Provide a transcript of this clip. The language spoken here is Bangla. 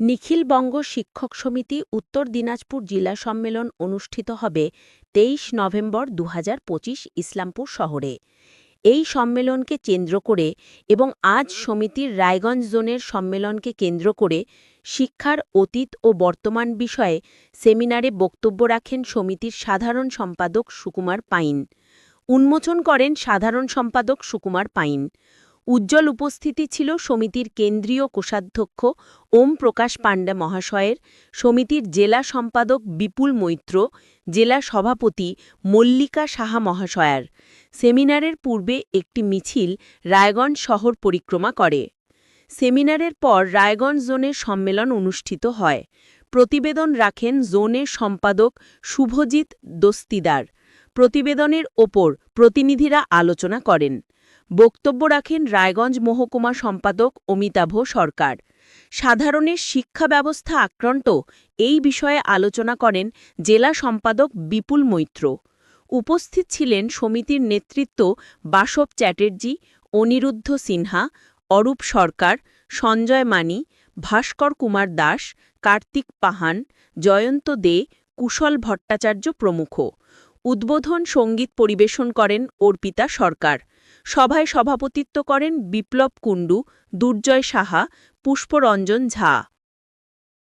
নিখিলবঙ্গ শিক্ষক সমিতি উত্তর দিনাজপুর জেলা সম্মেলন অনুষ্ঠিত হবে তেইশ নভেম্বর দু হাজার পঁচিশ ইসলামপুর শহরে। এই সম্মেলনকে কেন্দ্র করে এবং আজ সমিতির রায়গঞ্জ জোনের সম্মেলনকে কেন্দ্র করে শিক্ষার অতীত ও বর্তমান বিষয়ে সেমিনারে বক্তব্য রাখেন সমিতির সাধারণ সম্পাদক সুকুমার পাইন। উন্মোচন করেন সাধারণ সম্পাদক সুকুমার পাইন। উজ্জ্বল উপস্থিতি ছিল সমিতির কেন্দ্রীয় কোষাধ্যক্ষ ওম প্রকাশ পাণ্ডা মহাশয়ের, সমিতির জেলা সম্পাদক বিপুল মৈত্র, জেলা সভাপতি মল্লিকা সাহা মহাশয়ার। সেমিনারের পূর্বে একটি মিছিল রায়গঞ্জ শহর পরিক্রমা করে। সেমিনারের পর রায়গঞ্জ জোনের সম্মেলন অনুষ্ঠিত হয়। প্রতিবেদন রাখেন জোনের সম্পাদক শুভজিৎ দস্তিদার। প্রতিবেদনের ওপর প্রতিনিধিরা আলোচনা করেন। বক্তব্য রাখেন রায়গঞ্জ মহকুমা সম্পাদক অমিতাভ সরকার। সাধারণের শিক্ষা ব্যবস্থা আক্রান্ত এই বিষয়ে আলোচনা করেন জেলা সম্পাদক বিপুল মৈত্র। উপস্থিত ছিলেন সমিতির নেতৃত্ব বাসব চ্যাটার্জি, অনিরুদ্ধ সিনহা, অরূপ সরকার, সঞ্জয় মানি, ভাস্কর কুমার দাস, কার্তিক পাহান, জয়ন্ত দে, কুশল ভট্টাচার্য প্রমুখ। উদ্বোধন সংগীত পরিবেশন করেন অর্পিতা সরকার। সভায় সভাপতিত্ব করেন বিপ্লব কুণ্ডু দুর্জয় সাহা পুষ্পরঞ্জন ঝা।